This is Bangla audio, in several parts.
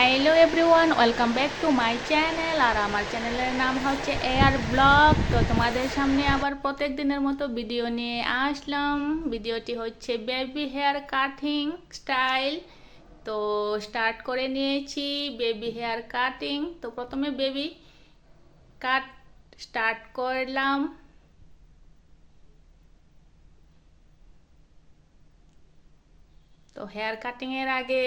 Hello everyone welcome back to my channel আর আমার চ্যানেলের নাম হচ্ছে এয়ার ব্লগ তো তোমাদের সামনে আবার প্রত্যেক দিনের মতো ভিডিও নিয়ে আসলাম। ভিডিওটি হচ্ছে বেবি হেয়ার কাটিং স্টাইল তো স্টার্ট করে নিয়েছি বেবি হেয়ার কাটিং তো প্রথমে বেবি কাট স্টার্ট করলাম। তো হেয়ার কাটিংয়ের আগে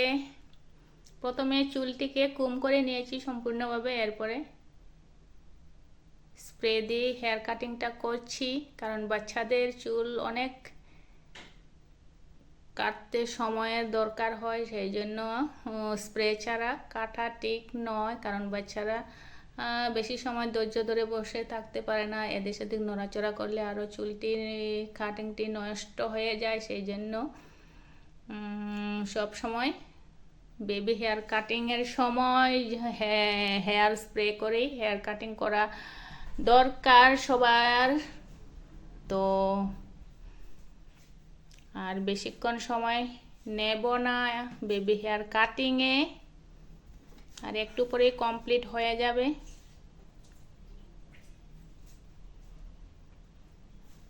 প্রথমে চুলটিকে কুম করে নিয়েছি সম্পূর্ণভাবে, এরপরে স্প্রে দিয়ে হেয়ার কাটিংটা করছি, কারণ বাচ্চাদের চুল অনেক কাটতে সময়ের দরকার হয়, সেই জন্য স্প্রে ছাড়া কাটা ঠিক নয়, কারণ বাচ্চারা বেশি সময় ধৈর্য ধরে বসে থাকতে পারে না এদের সাথে নড়াচড়া করলে আরও চুলটি কাটিংটি নষ্ট হয়ে যায়, সেই জন্য সব সময় বেবি হেয়ার কাটিংয়ের সময় হেয়ার স্প্রে করেই হেয়ার কাটিং করা দরকার সবার। তো আর বেশিক্ষণ সময় নেব না বেবি হেয়ার কাটিংয়ে আর একটু পরেই কমপ্লিট হয়ে যাবে।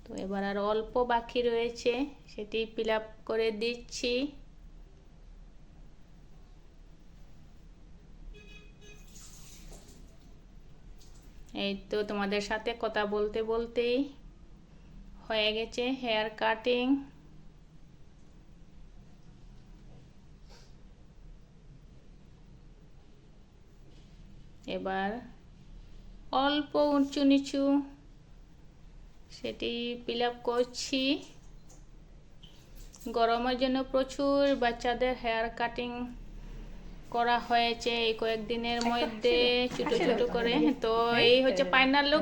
তো এবার আর অল্প বাকি রয়েছে, সেটি ফিল করে দিচ্ছি। এই তো তোমাদের সাথে কথা বলতে বলতেই হয়ে গেছে হেয়ার কাটিং। এবার অল্প উঁচু নিচু সেটি ফিল আপ করছি। গরমের জন্য প্রচুর বাচ্চাদের হেয়ার কাটিং করা হয়েছে এই কয়েকদিনের মধ্যে ছোট ছোট করে। তো এই হচ্ছে ফাইনাল লুক